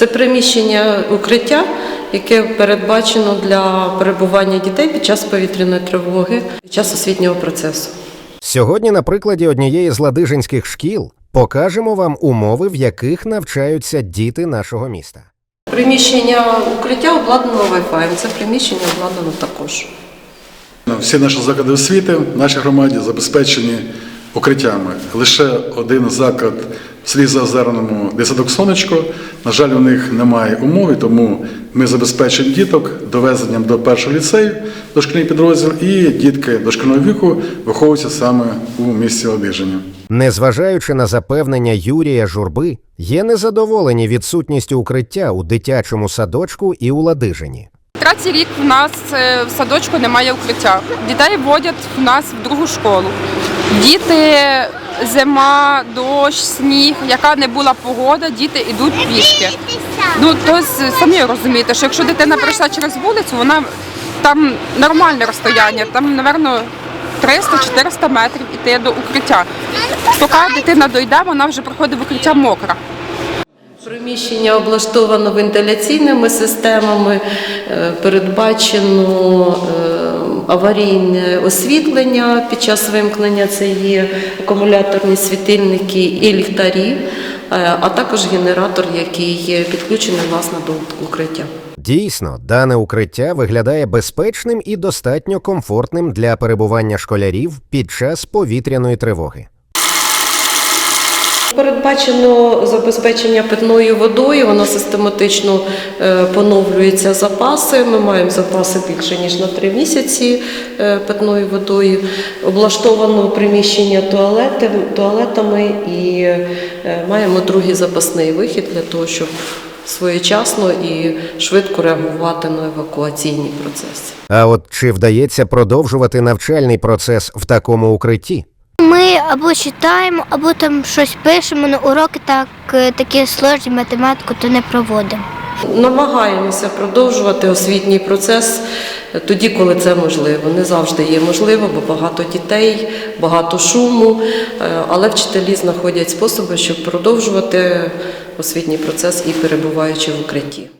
Це приміщення укриття, яке передбачено для перебування дітей під час повітряної тривоги, під час освітнього процесу. Сьогодні, на прикладі однієї з ладижинських шкіл, покажемо вам умови, в яких навчаються діти нашого міста. Приміщення укриття обладнано Wi-Fi. Це приміщення обладнано також. Всі наші заклади освіти в нашій громаді забезпечені укриттями. Лише один заклад в селі Заозерному, де сонечко. На жаль, у них немає умови, тому ми забезпечуємо діток довезенням до першого ліцею, дошкільний підрозділ, і дітки дошкільного віку виховуються саме у місті Ладижині. Незважаючи на запевнення Юрія Журби, є незадоволені відсутністю укриття у дитячому садочку і у Ладижині. Третій рік в нас е, в садочку немає укриття. Дітей водять в нас в другу школу. Діти, зима, дощ, сніг, яка не була погода, діти йдуть пішки. Ну то самі розумієте, що якщо дитина прийшла через вулицю, вона там нормальне розстояння, там, напевно, 300-400 метрів іти до укриття. Поки дитина дойде, вона вже приходить в укриття мокра. Приміщення облаштовано вентиляційними системами, е, передбачено е, аварійне освітлення під час вимкнення. Це є акумуляторні світильники і ліхтарі, е, а також генератор, який підключений власне до укриття. Дійсно, дане укриття виглядає безпечним і достатньо комфортним для перебування школярів під час повітряної тривоги. Передбачено забезпечення питною водою, воно систематично е, поновлюється запаси. Ми маємо запаси більше ніж на три місяці е, питною водою. Облаштовано приміщення туалети, туалетами і е, маємо другий запасний вихід для того, щоб своєчасно і швидко реагувати на евакуаційні процеси. А от чи вдається продовжувати навчальний процес в такому укритті? Ми або читаємо, або там щось пишемо на уроки, так е, такі сложні математику, то не проводимо. Намагаємося продовжувати освітній процес тоді, коли це можливо. Не завжди є можливо, бо багато дітей, багато шуму, е, але вчителі знаходять способи, щоб продовжувати освітній процес і перебуваючи в укритті.